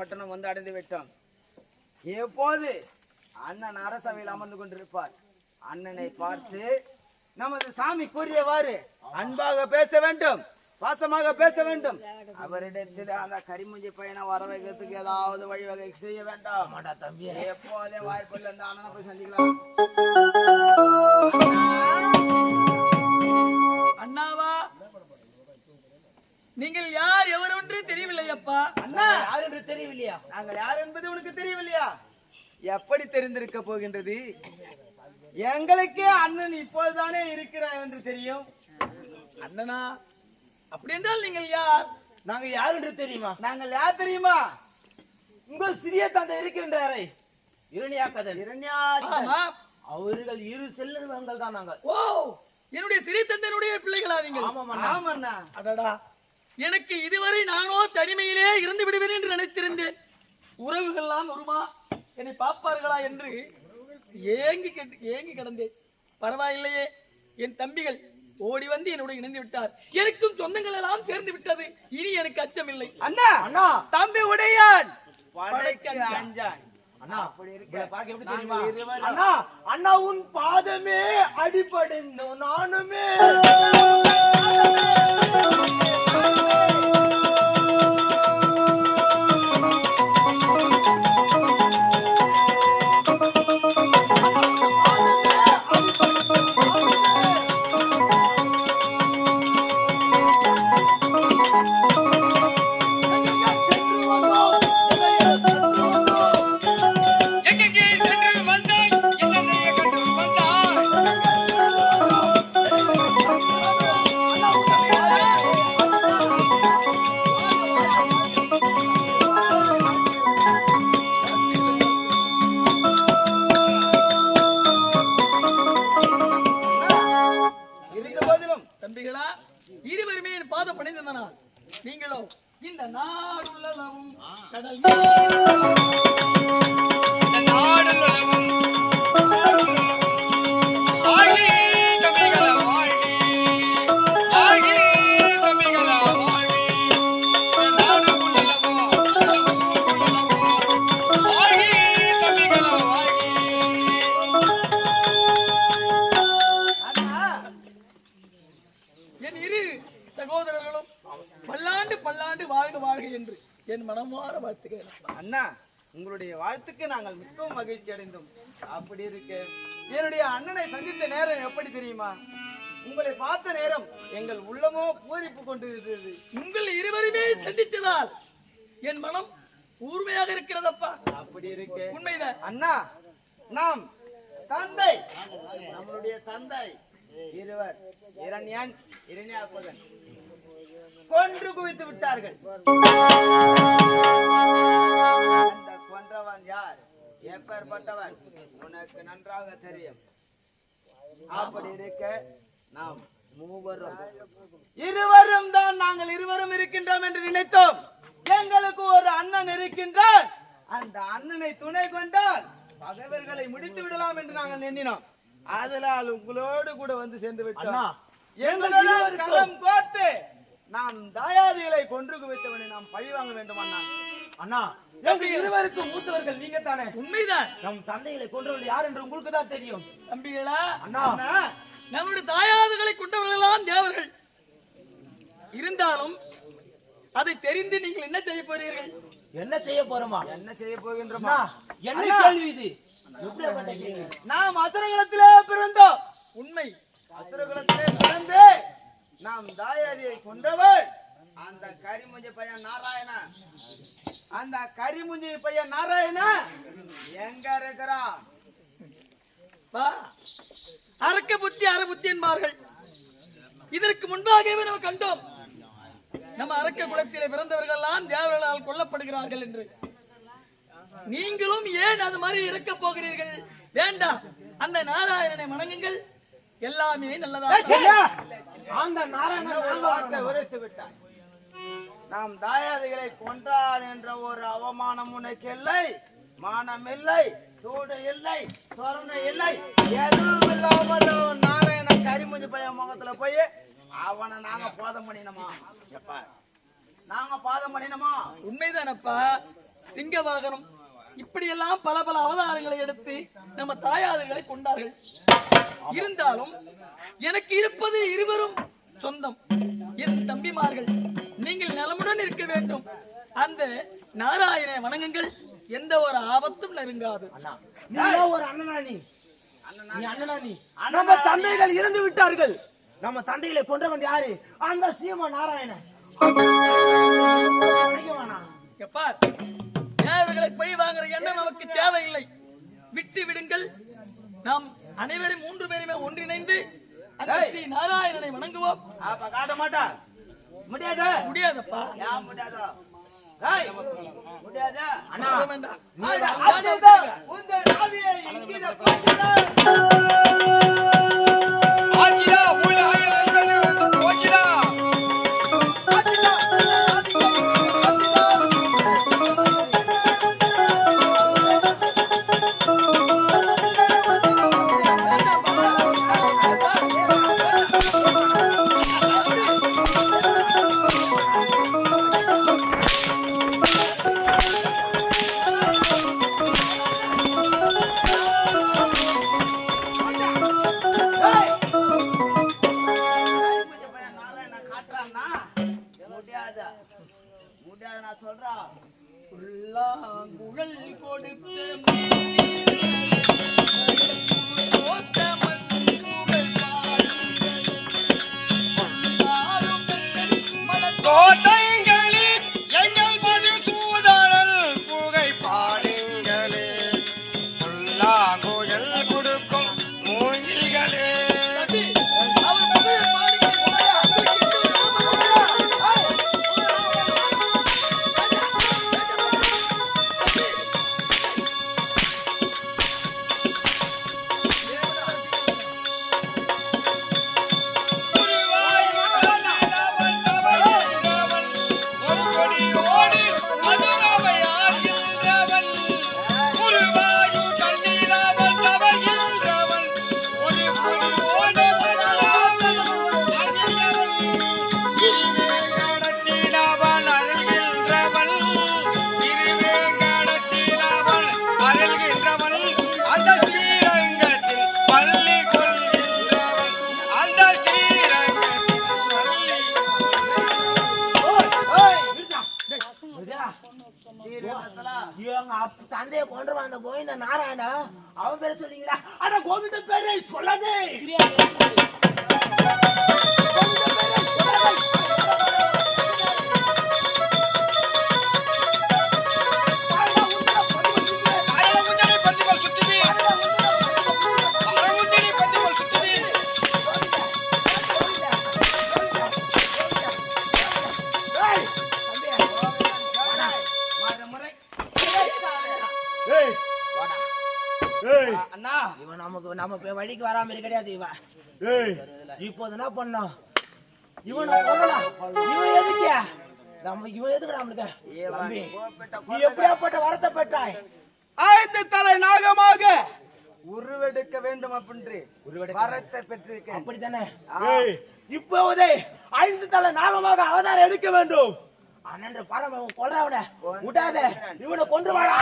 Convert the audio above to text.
பட்டணம் வந்து அடைந்து விட்டோம். எப்போது? அண்ணன் அரசவையில் அமர்ந்து கொண்டிருப்பார். அண்ணனை பார்த்து நமது சாமி கூறியவாறு அன்பாக பேச வேண்டும் பாசமாக பேச வேண்டும். அவரிடத்தில் அந்த கரிமுஞ்சி பையனை வர வைக்கிறதுக்கு ஏதாவது வழிவகை செய்ய வேண்டாம். தம்பி எப்போதே வாய்ப்புள்ள இந்த அண்ணனை போய் சந்திக்கலாம். நீங்கள் யார் எவர் ஒன்று தெரியவில்லை அப்பா அண்ணா யார் என்று தெரியவில்லையா? நாங்கள் யார் என்பது உனக்கு தெரியவில்லையா? எப்படி தெரிந்திருக்க போகின்றது? எங்களுக்கே அண்ணன் இப்போதுதானே இருக்கிறார் என்று தெரியும். அண்ணனா அப்படி என்றால் நீங்கள் யார்? நாங்க யார் என்று தெரியுமா? நாங்கள் யார் தெரியுமா? உங்கள் சிறிய தந்தை இருக்கின்றாரே. இரணியாக்கதன். ஆமா அவர்கள் இரு செல்லுங்கள் தான் நாங்கள். ஓ என்னுடைய சிறிய தந்தையினுடைய பிள்ளைகளா நீங்கள்? ஆமாண்ணா அடடா எனக்கு இதுவரை நானோ தனிமையிலே இருந்து விடுவேன் என்று நினைத்திருந்தேன். உறவுகள்லாம் வருமா? என்னை பார்ப்பார்களா என்று ஏங்கி கெட்டு- ஏங்கி கிடந்தேன். பரவாயில்லையே என் தம்பிகள் ஓடி வந்து என்னோட இணைந்து விட்டார். எனக்கும் சொந்தங்கள் எல்லாம் சேர்ந்து விட்டது. இனி எனக்கு அச்சமில்லை. அண்ணா அண்ணா. தம்பி உடையான். அண்ணா. அண்ணா அண்ணா உன் பாதமே அடிபடைந்தோம் நானுமே Oh. வாழ்த்துகிறேன். அண்ணா உங்களுடைய வாழ்த்துக்கு நாங்கள் மிகவும் மகிழ்ச்சி அடைந்தோம். அப்படி இருக்க என்னுடைய அண்ணனை சந்தித்த நேரம் எப்படி தெரியுமா? உங்களை பார்த்த நேரம் எங்கள் உள்ளமோ பூரிப்பு கொண்டு இருந்தது உங்கள் இருவருமே சந்தித்ததால் என் மனம் ஊர்மையாக இருக்கிறதப்பா. அப்படி இருக்க. உண்மைதான். அண்ணா நாம் தந்தை. நம்மளுடைய தந்தை. இருவர். இரண்யன் இரண்யாக்குதன் கொன்று குவித்து விட்டார்கள். அந்த கொன்றவன் யார்? எப்பேற்பட்டவன் உனக்கு நன்றாக தெரியும். அப்படி இருக்க நாம் மூவரும் இருவரும் தான் நாங்கள் இருவரும் இருக்கின்றோம் என்று நினைத்தோம். எங்களுக்கு ஒரு அண்ணன் இருக்கின்றான். அந்த அண்ணனை துணை கொண்டால் பகைவர்களை முடித்து விடலாம் என்று நாங்கள் எண்ணினோம். அதனால் உங்களோடு கூட வந்து சேர்ந்து விட்டோம். எங்களோட களம் கோர்த்து நாம் தாயாதிகளை கொன்று குவித்தவனை நாம் பழி வாங்க வேண்டும் அண்ணா. அண்ணா எங்கள் இருவருக்கும் மூத்தவர்கள் நீங்க தானே உண்மைதான். நம் தந்தைகளை கொன்றவர்கள் யார் என்று உங்களுக்கு தான் தெரியும். தம்பிகளா? அண்ணா. நம்முடைய தாயாதுகளை கொண்டவர்களெல்லாம் தேவர்கள். இருந்தாலும் அதை தெரிந்து நீங்கள் என்ன செய்ய போறீர்கள்? என்ன செய்ய போறோமா? என்ன செய்ய போகின்றோம்? என்ன. கேள்வி இது? நாம் அசுரகுலத்திலே பிறந்தோம். உண்மை. அசுரகுலத்திலே பிறந்து. நாம் தாயாதியை கொண்டவர் அந்த கரிமுஞ்சி பையன் நாராயணா. அந்த கரிமுஞ்சி பையன் நாராயணா. எங்க இருக்கிறான்? அரக்க புத்தி அற புத்தி என்பார்கள். இதற்கு முன்பாகவே நம்ம கண்டோம். நம்ம அரக்க குலத்திலே பிறந்தவர்கள் எல்லாம் தேவர்களால் கொல்லப்படுகிறார்கள் என்று. நீங்களும் ஏன் அது மாதிரி இருக்க போகிறீர்கள்? வேண்டாம். அந்த நாராயணனை வணங்குங்கள். எல்லாமே நல்லதாக ஐயா, அந்த நாராயணன் வார்த்தை உரைத்து விட்டான் நாம் தாயாதிகளை கொன்றான் என்ற ஒரு அவமானம் உனக்கு இல்லை மானம் இல்லை சூடு இல்லை சொரணை இல்லை எதுவும் இல்லாமல் கரிமூஞ்சி பையன் முகத்துல போய் அவனை நாங்க பாதம் பண்ணினோமா? எப்ப? நாங்க பாதம் பண்ணினோமா? உண்மைதானப்பா. சிங்க வாகனம் இப்படியெல்லாம் பல பல அவதாரங்களை எடுத்து நம்ம தாயாதர்களை கொண்டார்கள். இருந்தாலும் எனக்கு இருப்பது இருவரும் சொந்தம். என் தம்பிமார்கள் நீங்கள் நலமுடன் இருக்க வேண்டும். அந்த நாராயணனை வணங்குங்கள் எந்த ஒரு ஆபத்தும் நெருங்காது. ஒரு அண்ணனா நீ? நீ அண்ணனா நீ? நம்ம தந்தைகள் இறந்து விட்டார்கள். நம்ம தந்தைகளை கொன்றவன் யாரு? அந்த சீம நாராயணன். நினைக்க வேணாம். எப்பா தேவர்களை பழி வாங்குற எண்ணம் நமக்கு தேவையில்லை. விட்டு விடுங்கள். நாம் அனைவரும் மூன்று பேருமே ஒன்றிணைந்து ஸ்ரீ நாராயணனை வணங்குவோம். அப்ப காட்ட மாட்டா. முடியாது? முடியாதப்பா. முடியாதோ? முடியாது? அண்ணா. வேண்டாம். முடியாது நான் சொல்றேன் புல்லாங்குழல் கொடுத்த தந்தையை கொண்டு அந்த கோவிந்த நாராயணா அவன் பேரை சொல்றீங்களா? அட கோவிந்த பேரை சொல்லாதே! ஏய், ஏய். அண்ணா. இவன் நமக்கு நம்ம வழிக்கு வராம இருக்க கிடையாது இவன். ஏய். இப்போது என்ன பண்ணோம்? இவனை கொல்லலாம் இவன் எதுக்கு நம்ம இவன் எதுக்கு நம்மளுக்கு நீ எப்படியாப்பட்ட வரத்தை பெற்றாய் ஐந்து தலை நாகமாக. உருவெடுக்க வேண்டும் அப்படின்னு வரத்தை பெற்றிருக்கேன். அப்படித்தானே? ஏய். இப்போதே ஐந்து தலை நாகமாக அவதாரம் எடுக்க வேண்டும். அண்ணன் பரம கொல்றவன விடாத இவனை கொண்டு வாடா.